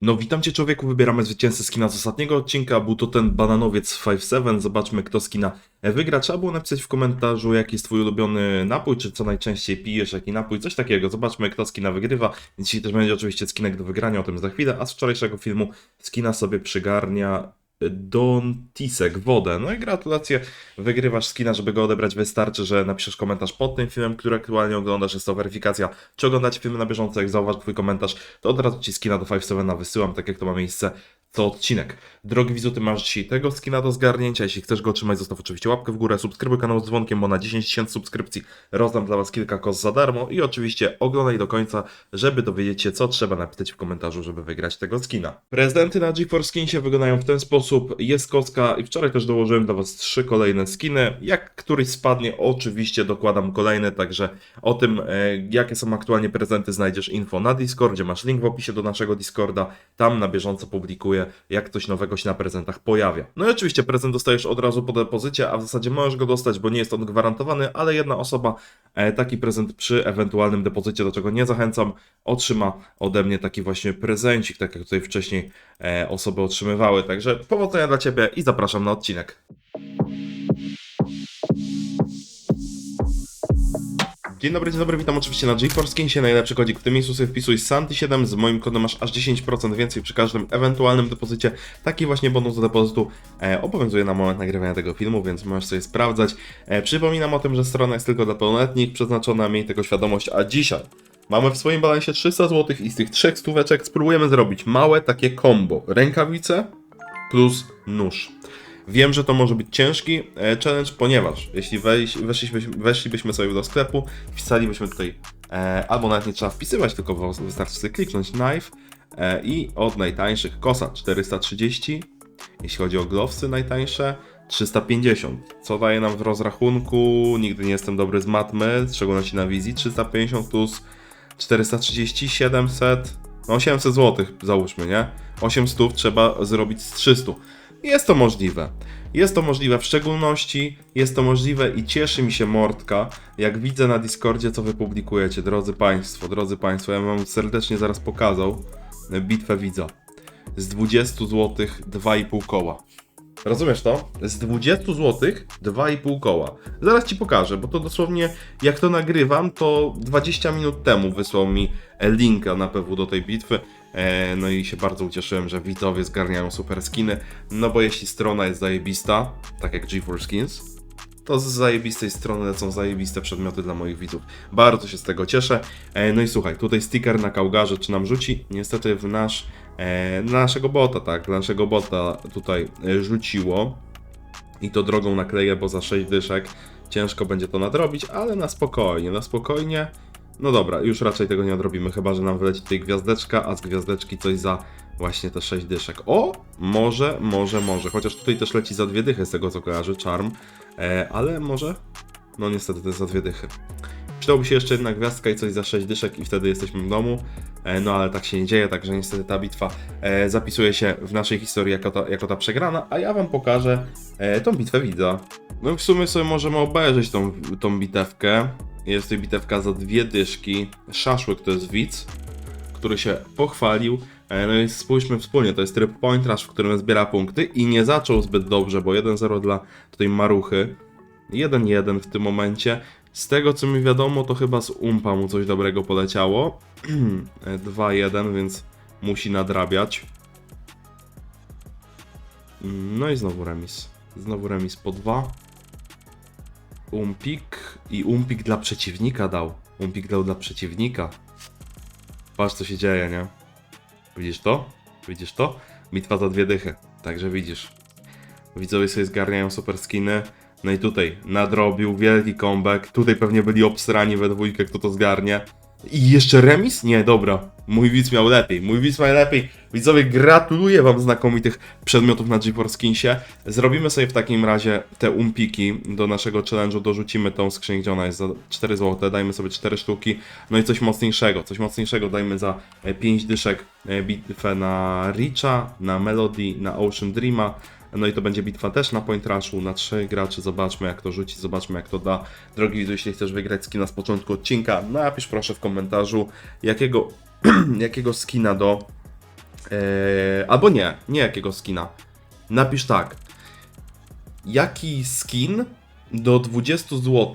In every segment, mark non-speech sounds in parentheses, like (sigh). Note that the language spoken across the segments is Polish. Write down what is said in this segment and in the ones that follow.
No witam cię człowieku, wybieramy zwycięzcę skina z ostatniego odcinka, był to ten bananowiec 5-7, zobaczmy kto skina wygra. Trzeba było napisać w komentarzu jaki jest twój ulubiony napój, czy co najczęściej pijesz, jaki napój, coś takiego. Zobaczmy kto skina wygrywa. Dzisiaj też będzie oczywiście skinek do wygrania, o tym za chwilę, a z wczorajszego filmu skina sobie przygarnia Don Tisek, wodę. No i gratulacje, wygrywasz skina, żeby go odebrać wystarczy, że napiszesz komentarz pod tym filmem, który aktualnie oglądasz, jest to weryfikacja, czy oglądacie filmy na bieżąco, jak zauważ twój komentarz, to od razu ci skina do 5-7 wysyłam, tak jak to ma miejsce co odcinek. Drogi widzu, ty masz dzisiaj tego skina do zgarnięcia, jeśli chcesz go otrzymać, zostaw oczywiście łapkę w górę, subskrybuj kanał z dzwonkiem, bo na 10 tysięcy subskrypcji rozdam dla was kilka kos za darmo. I oczywiście oglądaj do końca, żeby dowiedzieć się, co trzeba napisać w komentarzu, żeby wygrać tego skina. Prezenty na GeForce Skinsie wyglądają w ten sposób, jest kostka i wczoraj też dołożyłem dla was trzy kolejne skiny, jak któryś spadnie, oczywiście dokładam kolejne, także o tym, e, jakie są aktualnie prezenty znajdziesz info na Discordzie, masz link w opisie do naszego Discorda, tam na bieżąco publikuję, jak coś nowego się na prezentach pojawia. No i oczywiście prezent dostajesz od razu po depozycie, a w zasadzie możesz go dostać, bo nie jest on gwarantowany, ale jedna osoba e, taki prezent przy ewentualnym depozycie, do czego nie zachęcam, otrzyma ode mnie taki właśnie prezencik, tak jak tutaj wcześniej e, osoby otrzymywały. Także powodzenia dla Ciebie i zapraszam na odcinek. Dzień dobry, dzień dobry, witam oczywiście na GeForce najlepszy kodzik w tym miejscu sobie wpisuj Santi7, z moim kodem masz aż 10% więcej przy każdym ewentualnym depozycie. Taki właśnie bonus do depozytu e, obowiązuje na moment nagrywania tego filmu, więc możesz sobie sprawdzać. E, przypominam o tym, że strona jest tylko dla pełnoletnich, przeznaczona, miej tego świadomość, a dzisiaj mamy w swoim balansie 300 zł i z tych trzech stóweczek spróbujemy zrobić małe takie combo, rękawice plus nóż. Wiem, że to może być ciężki e, challenge, ponieważ jeśli wejś, weszlibyśmy, weszlibyśmy sobie do sklepu, wpisalibyśmy tutaj, e, albo nawet nie trzeba wpisywać, tylko wystarczy sobie kliknąć knife e, i od najtańszych kosa 430, jeśli chodzi o glowsy najtańsze 350. Co daje nam w rozrachunku? Nigdy nie jestem dobry z matmy, w szczególności na wizji. 350 plus 430, 700, no 800 zł załóżmy, nie? 800 trzeba zrobić z 300. Jest to możliwe. Jest to możliwe, w szczególności jest to możliwe i cieszy mi się mordka, jak widzę na Discordzie, co wy publikujecie, drodzy Państwo, drodzy Państwo. Ja wam serdecznie zaraz pokazał bitwę widza. Z 20 zł 2,5 koła. Rozumiesz to? Z 20 zł 2,5 koła. Zaraz ci pokażę, bo to dosłownie jak to nagrywam, to 20 minut temu wysłał mi linka na PW do tej bitwy. E, No i się bardzo ucieszyłem, że widzowie zgarniają super skiny. No bo jeśli strona jest zajebista, tak jak GeForce Skins, to z zajebistej strony lecą zajebiste przedmioty dla moich widzów. Bardzo się z tego cieszę. E, No i słuchaj, tutaj sticker na kałgarze czy nam rzuci? Niestety w nasz, e, na naszego bota, tak, naszego bota tutaj rzuciło. I to drogą nakleję, bo za 6 dyszek ciężko będzie to nadrobić, ale na spokojnie, na spokojnie. No dobra, już raczej tego nie odrobimy, chyba że nam wyleci tutaj gwiazdeczka, a z gwiazdeczki coś za właśnie te 6 dyszek. O! Może, może, może. Chociaż tutaj też leci za dwie dychy z tego co kojarzy, charm. E, ale może? No niestety to jest za dwie dychy. Przydałby się jeszcze jedna gwiazdka i coś za 6 dyszek i wtedy jesteśmy w domu. E, no ale tak się nie dzieje, także niestety ta bitwa e, zapisuje się w naszej historii jako ta, jako ta przegrana, a ja wam pokażę e, tą bitwę widza. No i w sumie sobie możemy obejrzeć tą, tą bitewkę. Jest tutaj bitewka za dwie dyszki. Szaszłyk to jest widz, który się pochwalił. No i spójrzmy wspólnie, to jest tryb Point Rush, w którym zbiera punkty i nie zaczął zbyt dobrze, bo 1-0 dla tutaj Maruchy. 1-1 w tym momencie. Z tego co mi wiadomo, to chyba z Umpa mu coś dobrego poleciało. (clears throat) E, 2-1, więc musi nadrabiać. No i znowu remis. Znowu remis po 2. Umpik i Umpik dla przeciwnika dał. Umpik dał dla przeciwnika. Patrz co się dzieje, nie? Widzisz to? Widzisz to? Bitwa za dwie dychy. Także widzisz. Widzowie sobie zgarniają super skiny. No i tutaj nadrobił wielki comeback. Tutaj pewnie byli obsrani we dwójkę, kto to zgarnie. I jeszcze remis? Nie, dobra. Mój widz miał lepiej. Mój widz miał lepiej. Widzowie, gratuluję wam znakomitych przedmiotów na GeForce. Zrobimy sobie w takim razie te umpiki do naszego challenge'u. Dorzucimy tą skrzynię, gdzie ona jest za 4 zł. Dajmy sobie 4 sztuki. No i coś mocniejszego. Coś mocniejszego dajmy za e, 5 dyszek e, bitwę na Richa, na Melody, na Ocean Dreama. No i to będzie bitwa też na Point Rushu, na trzech graczy. Zobaczmy jak to rzuci, zobaczmy jak to da. Drogi widzu, jeśli chcesz wygrać skina z początku odcinka, napisz proszę w komentarzu, jakiego, (clears throat) jakiego skina do Eee, albo nie, nie jakiego skina. Napisz tak. Jaki skin do 20 zł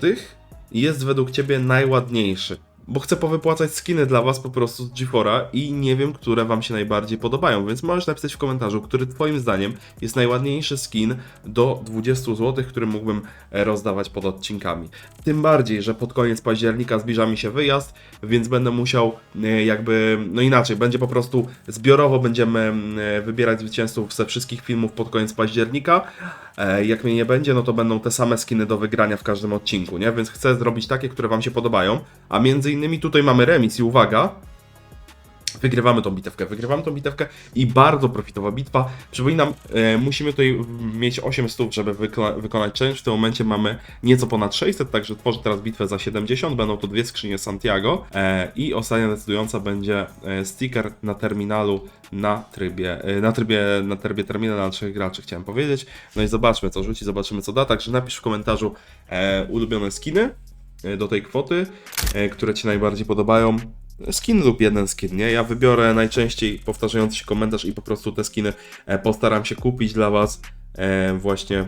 jest według ciebie najładniejszy? Bo chcę powypłacać skiny dla was po prostu z G4 i nie wiem, które wam się najbardziej podobają, więc możesz napisać w komentarzu, który twoim zdaniem jest najładniejszy skin do 20 zł, który mógłbym e, rozdawać pod odcinkami. Tym bardziej, że pod koniec października zbliża mi się wyjazd, więc będę musiał e, jakby, no inaczej, będzie po prostu zbiorowo będziemy e, wybierać zwycięzców ze wszystkich filmów pod koniec października. Jak mnie nie będzie, no to będą te same skiny do wygrania w każdym odcinku, nie? Więc chcę zrobić takie, które Wam się podobają. A między innymi tutaj mamy remis i uwaga, Wygrywamy tą bitewkę, wygrywamy tą bitewkę i bardzo profitowa bitwa. Przypominam, e, musimy tutaj mieć 8 stóp, żeby wykona- wykonać challenge. W tym momencie mamy nieco ponad 600, także tworzę teraz bitwę za 70. Będą to dwie skrzynie Santiago e, i ostatnia decydująca będzie e, sticker na terminalu na trybie, e, na trybie, na trybie terminal na trzech graczy, chciałem powiedzieć. No i zobaczmy co rzuci, zobaczymy co da. Także napisz w komentarzu e, ulubione skiny do tej kwoty, e, które Ci najbardziej podobają. Skin lub jeden skin, nie? Ja wybiorę najczęściej powtarzający się komentarz i po prostu te skiny e, postaram się kupić dla Was e, właśnie,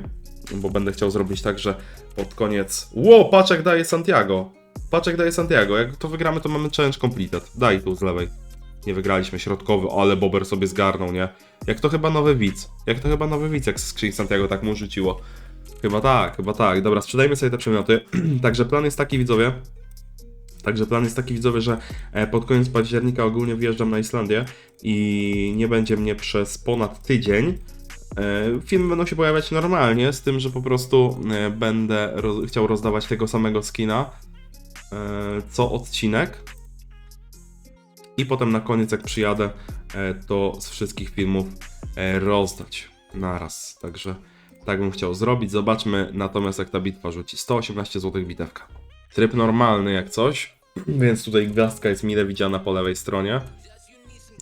bo będę chciał zrobić tak, że pod koniec... Ło, paczek daje Santiago! Paczek daje Santiago, jak to wygramy to mamy challenge completed. Daj tu z lewej. Nie wygraliśmy środkowy, ale Bober sobie zgarnął, nie? Jak to chyba nowy widz. Jak to chyba nowy widz, jak skrzyni Santiago tak mu rzuciło. Chyba tak, chyba tak. Dobra, sprzedajmy sobie te przedmioty. (clears throat) Także plan jest taki, widzowie. Także plan jest taki, widzowie, że e, pod koniec października ogólnie wjeżdżam na Islandię i nie będzie mnie przez ponad tydzień. E, Filmy będą się pojawiać normalnie, z tym, że po prostu e, będę roz chciał rozdawać tego samego skina co odcinek. I potem na koniec, jak przyjadę, to z wszystkich filmów rozdać naraz. Także tak bym chciał zrobić. Zobaczmy natomiast, jak ta bitwa rzuci. 118 zł bitewka. Tryb normalny jak coś, (clears throat) więc tutaj gwiazdka jest mile widziana po lewej stronie.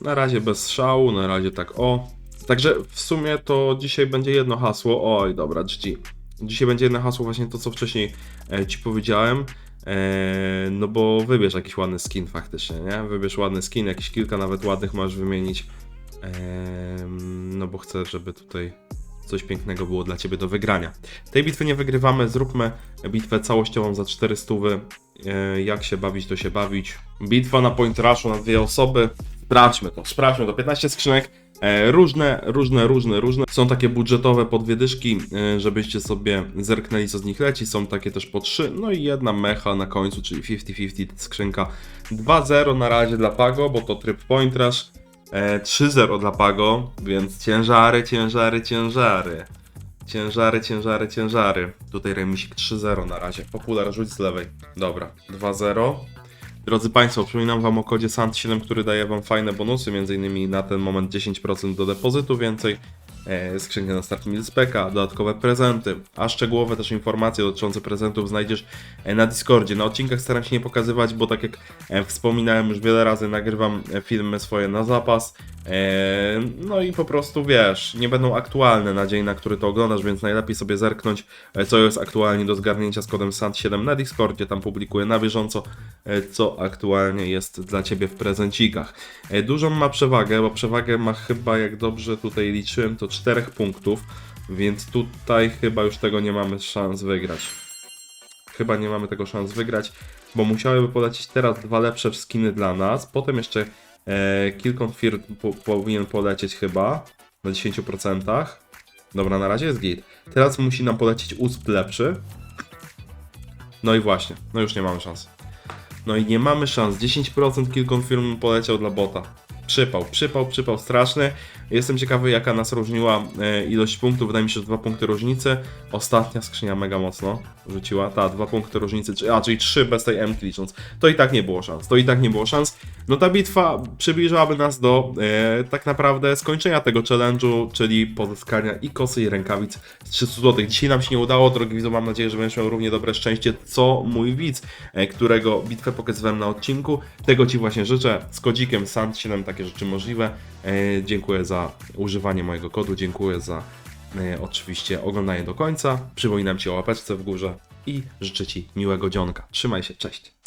Na razie bez szału, na razie tak o. Także w sumie to dzisiaj będzie jedno hasło. Oj, dobra, GG. Dzisiaj będzie jedno hasło, właśnie to co wcześniej e, ci powiedziałem. E, no bo wybierz jakiś ładny skin faktycznie, nie? Wybierz ładny skin, jakieś kilka nawet ładnych możesz wymienić. E, no bo chcę, żeby tutaj coś pięknego było dla Ciebie do wygrania. Tej bitwy nie wygrywamy, zróbmy bitwę całościową za 400. E, Jak się bawić, to się bawić. Bitwa na point rushu na dwie osoby. Sprawdźmy to, sprawdźmy to. 15 skrzynek. E, Różne, różne, różne, różne. Są takie budżetowe podwiedyszki, e, żebyście sobie zerknęli co z nich leci. Są takie też po 3. No i jedna mecha na końcu, czyli 50-50 skrzynka. 2-0 na razie dla Pago, bo to tryb point rush. E, 3-0 dla Pago, więc ciężary, ciężary, ciężary. Ciężary, ciężary, ciężary. Tutaj remisik 3-0 na razie. Popular rzuć z lewej. Dobra, 2-0. Drodzy Państwo, przypominam Wam o kodzie SANT7, który daje Wam fajne bonusy, m.in. na ten moment 10% do depozytu więcej, skrzynkę na start Milspeka, dodatkowe prezenty, a szczegółowe też informacje dotyczące prezentów znajdziesz e, na Discordzie. Na odcinkach staram się nie pokazywać, bo tak jak e, wspominałem już wiele razy, nagrywam e, filmy swoje na zapas, e, no i po prostu wiesz, nie będą aktualne na dzień, na który to oglądasz, więc najlepiej sobie zerknąć, e, co jest aktualnie do zgarnięcia z kodem SANT7 na Discordzie, tam publikuję na bieżąco, e, co aktualnie jest dla Ciebie w prezencikach. E, Dużą ma przewagę, bo przewagę ma chyba, jak dobrze tutaj liczyłem, to 4 punktów, więc tutaj chyba już tego nie mamy szans wygrać. Chyba nie mamy tego szans wygrać, bo musiałyby polecieć teraz dwa lepsze skiny dla nas, potem jeszcze e, Kilkon Fear po, powinien polecieć chyba na 10%. Dobra, na razie jest git. Teraz musi nam polecieć USP lepszy. No i właśnie, no już nie mamy szans. No i nie mamy szans. 10% kill confirm poleciał dla bota. Przypał, przypał, przypał straszny. Jestem ciekawy, jaka nas różniła e, ilość punktów. Wydaje mi się, że dwa punkty różnicy. Ostatnia skrzynia mega mocno rzuciła. Ta, dwa punkty różnicy, a czyli trzy bez tej M licząc. To i tak nie było szans. To i tak nie było szans. No ta bitwa przybliżałaby nas do e, tak naprawdę skończenia tego challenge'u, czyli pozyskania i kosy i rękawic z 300 zł. Dzisiaj nam się nie udało, drogi widzu, mam nadzieję, że będziesz miał równie dobre szczęście, co mój widz, e, którego bitwę pokazywałem na odcinku. Tego Ci właśnie życzę. Z kodzikiem SANT7 takie rzeczy możliwe. E, dziękuję za używanie mojego kodu, dziękuję za e, oczywiście oglądanie do końca. Przypominam Ci o łapeczce w górze i życzę Ci miłego dzionka. Trzymaj się, cześć.